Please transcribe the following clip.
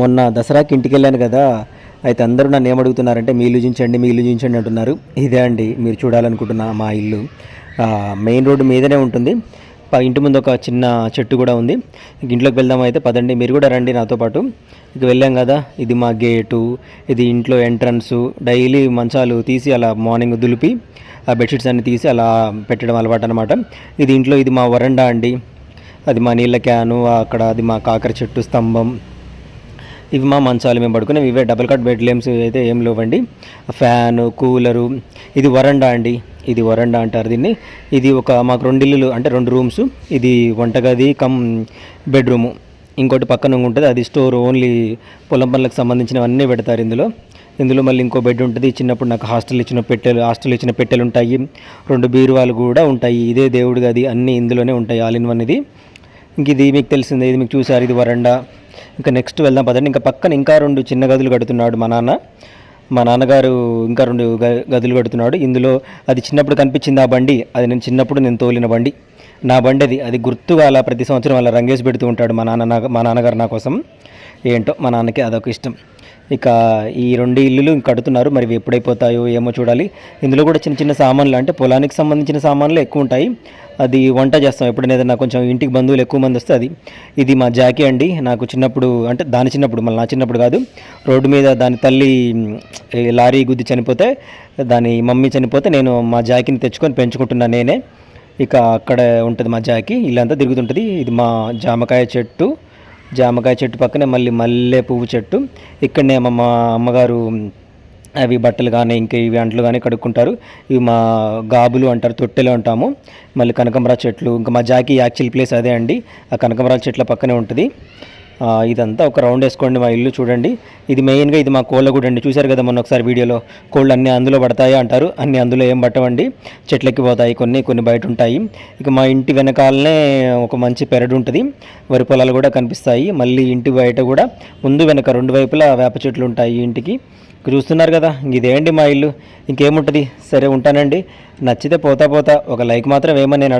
మొన్న దసరాకి ఇంటికి వెళ్ళాను కదా అయితే అందరూ నన్ను ఏమడుగుతున్నారంటే మీ ఇల్లు చూపించండి మీ ఇల్లు చూపించండి అంటున్నారు. ఇదే అండి మీరు చూడాలనుకుంటున్న మా ఇల్లు. మెయిన్ రోడ్డు మీదనే ఉంటుంది. ఇంటి ముందు ఒక చిన్న చెట్టు కూడా ఉంది. ఇంట్లోకి వెళ్దాం అయితే పదండి మీరు కూడా రండి నాతో పాటు. ఇక వెళ్ళాం కదా ఇది మా గేటు ఇది ఇంట్లో ఎంట్రన్స్ డైలీ మంచాలు తీసి అలా మార్నింగ్ దులిపి ఆ బెడ్షీట్స్ అన్ని తీసి అలా పెట్టడం అలవాటు అనమాట ఇది ఇంట్లో ఇది మా వరండా అండి. అది మా నీళ్ళ క్యాను అక్కడ అది మా కాకర చెట్టు స్తంభం ఇవి మా మంచాలు మేము పడుకున్నాం ఇవే డబుల్ కట్ బెడ్ లేమ్స్ అయితే ఏం లేవండి. ఫ్యాను కూలరు ఇది వరండా అండి. ఇది వరండా అంటారు దీన్ని. ఇది ఒక మాకు రెండు ఇల్లులు అంటే రెండు రూమ్స్. ఇది వంటగది కమ్ బెడ్రూము. ఇంకోటి పక్కన ఉంటుంది అది స్టోర్ ఓన్లీ పొలం పనులకు సంబంధించినవన్నీ పెడతారు ఇందులో. ఇందులో మళ్ళీ ఇంకో బెడ్ ఉంటుంది చిన్నప్పుడు నాకు హాస్టల్ ఇచ్చిన పెట్టెలు హాస్టల్ ఇచ్చిన పెట్టెలు ఉంటాయి. రెండు బీరువాలు కూడా ఉంటాయి ఇదే దేవుడి గది అన్నీ ఇందులోనే ఉంటాయి ఆల్ ఇన్ వన్ ఇది. ఇంక ఇది మీకు తెలిసిందే ఇది మీకు చూసారు ఇది వరండా. ఇంకా నెక్స్ట్ వెళ్దాం పదండి. ఇంకా పక్కన ఇంకా రెండు చిన్న గదులు కడుతున్నాడు మా నాన్న. మా నాన్నగారు ఇంకా రెండు గ- గదులు కడుతున్నాడు. ఇందులో అది చిన్నప్పుడు కనిపించింది ఆ బండి. అది నేను చిన్నప్పుడు నేను తోలిన బండి. నా బండి అది. అది గుర్తుగా అలా ప్రతి సంవత్సరం అలా రంగేసి పెడుతూ ఉంటాడు మా నాన్న మా నాన్నగారు నా కోసం. ఏంటో మా నాన్నకి అదొక ఇష్టం. ఇక ఈ రెండు ఇల్లులు కడుతున్నారు. మరి ఇవి ఎప్పుడైపోతాయో ఏమో చూడాలి. ఇందులో కూడా చిన్న చిన్న సామాన్లు అంటే పొలానికి సంబంధించిన సామాన్లు ఎక్కువ ఉంటాయి. అది వంట చేస్తాం. ఎప్పుడైనా ఏదైనా కొంచెం ఇంటికి బంధువులు ఎక్కువ మంది వస్తే అది. ఇది మా జాకీ అండి. నాకు చిన్నప్పుడు అంటే దాని చిన్నప్పుడు మళ్ళీ నా చిన్నప్పుడు కాదు. రోడ్డు మీద దాని తల్లి లారీ గుద్ది చనిపోతే దాని మమ్మీ చనిపోతే నేను మా జాకీని తెచ్చుకొని పెంచుకుంటున్నాను నేనే. ఇక అక్కడ ఉంటుంది మా జాకీ. ఇల్లంతా తిరుగుతుంటుంది. ఇది మా జామకాయ చెట్టు. జామకాయ చెట్టు పక్కనే మళ్ళీ మల్లె పువ్వు చెట్టు. ఇక్కడనే మా అమ్మగారు అవి బట్టలు కానీ ఇంకా ఇవి అంట్లు కానీ కడుక్కుంటారు. ఇవి మా గాబులు అంటారు తొట్టెలు అంటాము. మళ్ళీ కనకంబరా చెట్లు ఇంకా మా జాకీ యాక్చువల్ ప్లేస్ అదే అండి. ఆ కనకంబరాల చెట్ల పక్కనే ఉంటుంది. ఇదంతా ఒక రౌండ్ వేసుకోండి మా ఇల్లు చూడండి. ఇది మెయిన్గా ఇది మా కోళ్ళ కూడా అండి. చూశారు కదా మొన్న ఒకసారి వీడియోలో? కోళ్ళు అన్నీ అందులో పడతాయి అంటారు. అన్ని అందులో ఏం పట్టవండి? చెట్లకి పోతాయి కొన్ని కొన్ని బయట ఉంటాయి ఇక మా ఇంటి వెనకాలనే ఒక మంచి పెరడు ఉంటుంది. వరి పొలాలు కూడా కనిపిస్తాయి. మళ్ళీ ఇంటి బయట కూడా ముందు వెనక రెండు వైపులా వేప చెట్లు ఉంటాయి ఇంటికి. చూస్తున్నారు కదా ఇదేంటి మా ఇల్లు. ఇంకేముంటుంది? సరే ఉంటానండి. నచ్చితే పోతా పోతా ఒక లైక్ మాత్రం ఏమని నేను